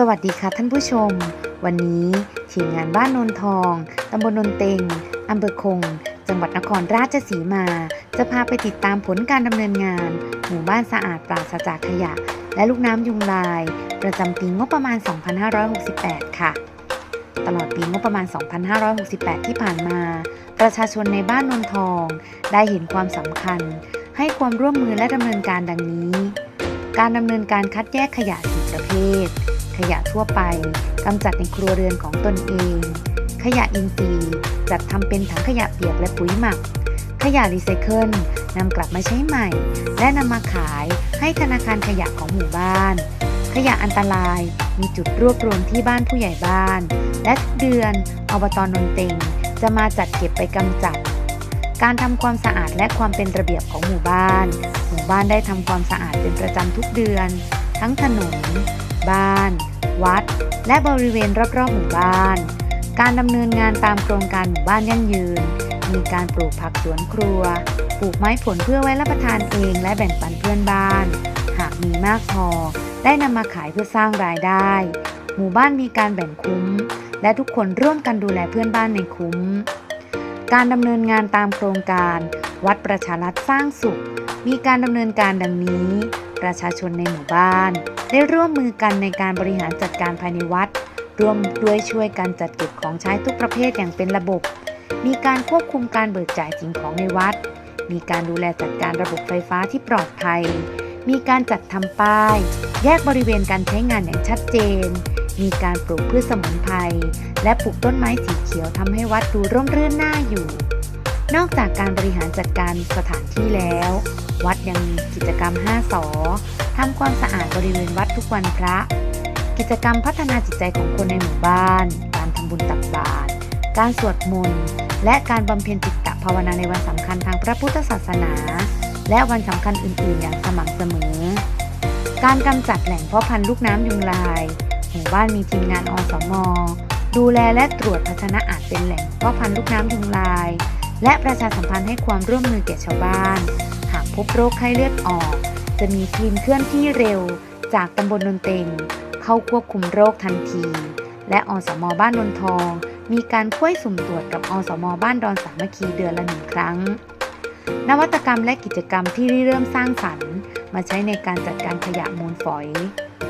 สวัสดีค่ะท่านผู้ชม วันนี้ทีมงานบ้านนนทองตำบลนนเต็งอำเภอคง จังหวัดนครราชสีมา จะพาไปติดตามผลการดำเนินงาน หมู่บ้านสะอาดปราศจากขยะ และลูกน้ำยุงลาย ประจำปีงบประมาณ 2568 ค่ะ ตลอดปีงบประมาณ 2568 ที่ผ่านมา ประชาชนในบ้านนนทองได้เห็นความสำคัญ ให้ความร่วมมือและดำเนินการดังนี้ การดำเนินการคัดแยกขยะสี่ประเภท ขยะทั่วไปกำจัดในครัวเรือนของตนเอง ขยะอินทรีย์จัดทำเป็นถังขยะเปียกและปุ๋ยหมัก ขยะรีไซเคิลนำกลับมาใช้ใหม่ และนำมาขายให้ธนาคารขยะของหมู่บ้าน ขยะอันตรายมีจุดรวบรวมที่บ้านผู้ใหญ่บ้าน และทุกเดือนอบตนนเต็งจะมาจัดเก็บไปกำจัด การทำความสะอาดและความเป็นระเบียบของหมู่บ้าน หมู่บ้านได้ทำความสะอาดเป็นประจำทุกเดือน ทั้งถนน บ้าน วัด และบริเวณรอบๆหมู่บ้าน การดำเนินงานตามโครงการหมู่บ้านยั่งยืน มีการปลูกผักสวนครัว ปลูกไม้ผลเพื่อไว้รับประทานเองและแบ่งปันเพื่อนบ้าน หากมีมากพอ ได้นำมาขายเพื่อสร้างรายได้ หมู่บ้านมีการแบ่งคุ้ม และทุกคนร่วมกันดูแลเพื่อนบ้านในคุ้ม การดำเนินงานตามโครงการ วัดประชารัฐสร้างสุข มีการดำเนินการดังนี้ ประชาชนในหมู่บ้าน ได้ร่วมมือกันในการบริหารจัดการภายในวัด ร่วมด้วยช่วยกันจัดเก็บของใช้ทุกประเภทอย่างเป็นระบบ มีการควบคุมการเบิกจ่ายสิ่งของในวัด มีการดูแลจัดการระบบไฟฟ้าที่ปลอดภัย มีการจัดทำป้าย แยกบริเวณการใช้งานอย่างชัดเจน มีการปลูกพืชสมุนไพรและปลูกต้นไม้สีเขียวทำให้วัดดูร่มรื่นน่าอยู่ นอกจากการบริหารจัดการสถานที่แล้ว วัดยังมีกิจกรรม 5สอทำความสะอาดบริเวณวัดทุกวันพระ กิจกรรมพัฒนาจิตใจของคนในหมู่บ้าน การทำบุญตักบาตรการสวดมนต์และการบำเพ็ญจิตตภาวนาในวันสำคัญทางพระพุทธศาสนา และวันสำคัญอื่น ๆ อย่างสม่ำเสมอ การกำจัดแหล่งเพาะพันธุ์ลูกน้ำยุงลาย หมู่บ้านมีทีมงานอสม ดูแลและตรวจภาชนะอาจเป็นแหล่งเพาะพันธุ์ลูกน้ำยุงลาย และประชาสัมพันธ์ให้ความร่วมมือแก่ชาวบ้าน หากพบโรคไข้เลือดออก จะมีทีมเคลื่อนที่เร็ว จากตำบลนนเต็ง เข้าควบคุมโรคทันที และอสมบ้านนนทอง มีการค่อยสุ่มตรวจกับอสมบ้านดอนสามัคคีเดือนละหนึ่งครั้ง นวัตกรรมและกิจกรรมที่เริ่มสร้างสรรค์ มาใช้ในการจัดการขยะมูลฝอย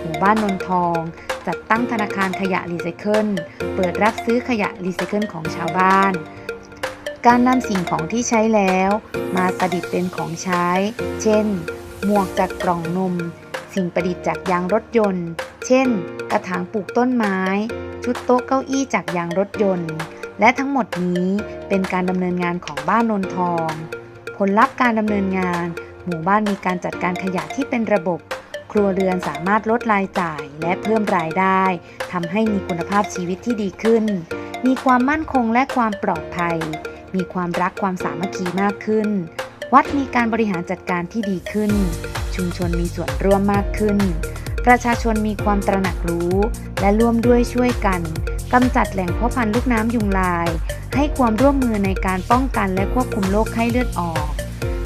หมู่บ้านนนทอง จัดตั้งธนาคารขยะรีไซเคิล เปิดรับซื้อขยะรีไซเคิลของชาวบ้าน การนำสิ่งของที่ใช้แล้ว มาประดิษฐ์เป็นของใช้ เช่น หมวกจากกล่องนม สิ่งประดิษฐ์จากยางรถยนต์ เช่น กระถางปลูกต้นไม้ ชุดโต๊ะเก้าอี้จากยางรถยนต์ และทั้งหมดนี้เป็นการดำเนินงานของบ้านนนทอง ผลลัพธ์การดำเนินงาน หมู่บ้านมีการจัดการขยะที่เป็นระบบ ครัวเรือนสามารถลดรายจ่ายและเพิ่มรายได้ทำให้มีคุณภาพชีวิตที่ดีขึ้น มีความมั่นคงและความปลอดภัย มีความรักความสามัคคีมากขึ้น วัดมีการบริหารจัดการที่ดีขึ้น ชุมชนมีส่วนร่วมมากขึ้น ประชาชนมีความตระหนักรู้ และร่วมด้วยช่วยกันกำจัดแหล่งเพาะพันธุ์ลูกน้ำยุงลาย ให้ความร่วมมือในการป้องกันและควบคุมโรคไข้เลือดออก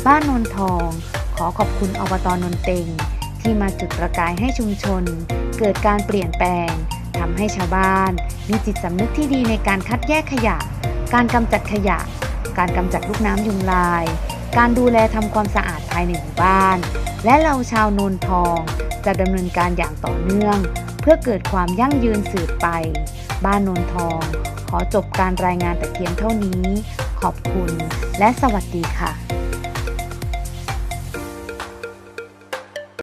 บ้านนนทอง ขอขอบคุณอบตนนเต็ง ที่มาจุดประกายให้ชุมชน เกิดการเปลี่ยนแปลงทำให้ชาวบ้าน มีจิตสำนึกที่ดีในการคัดแยกขยะ การกำจัดขยะ การกำจัดลูกน้ำยุงลาย การดูแลทำความสะอาดภายในหมู่บ้าน และเราชาวโนนทอง จะดำเนินการอย่างต่อเนื่อง เพื่อเกิดความยั่งยืนสืบไป บ้านโนนทอง ขอจบการรายงานแต่เพียงเท่านี้ ขอบคุณและสวัสดีค่ะ